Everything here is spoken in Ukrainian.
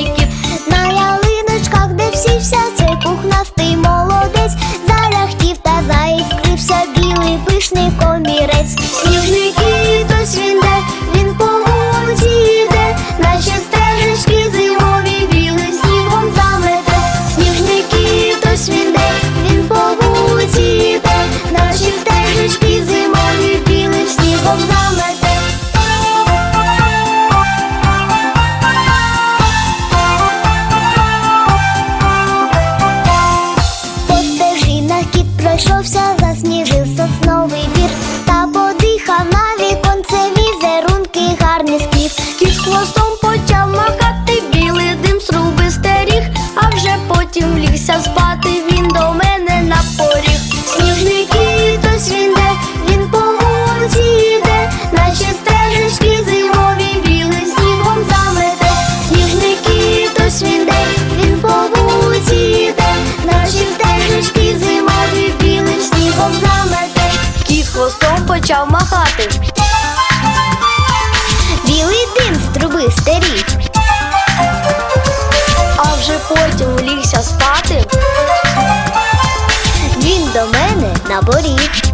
зайчиків, на ялиночках, де всі, вся цей пухнастий молодець, зарахтів та заіскрився білий пишний комірець. Сніжний замете. Кіт хвостом почав махати. Білий дим з труби старів. А вже потім лігся спати. Він до мене наборів.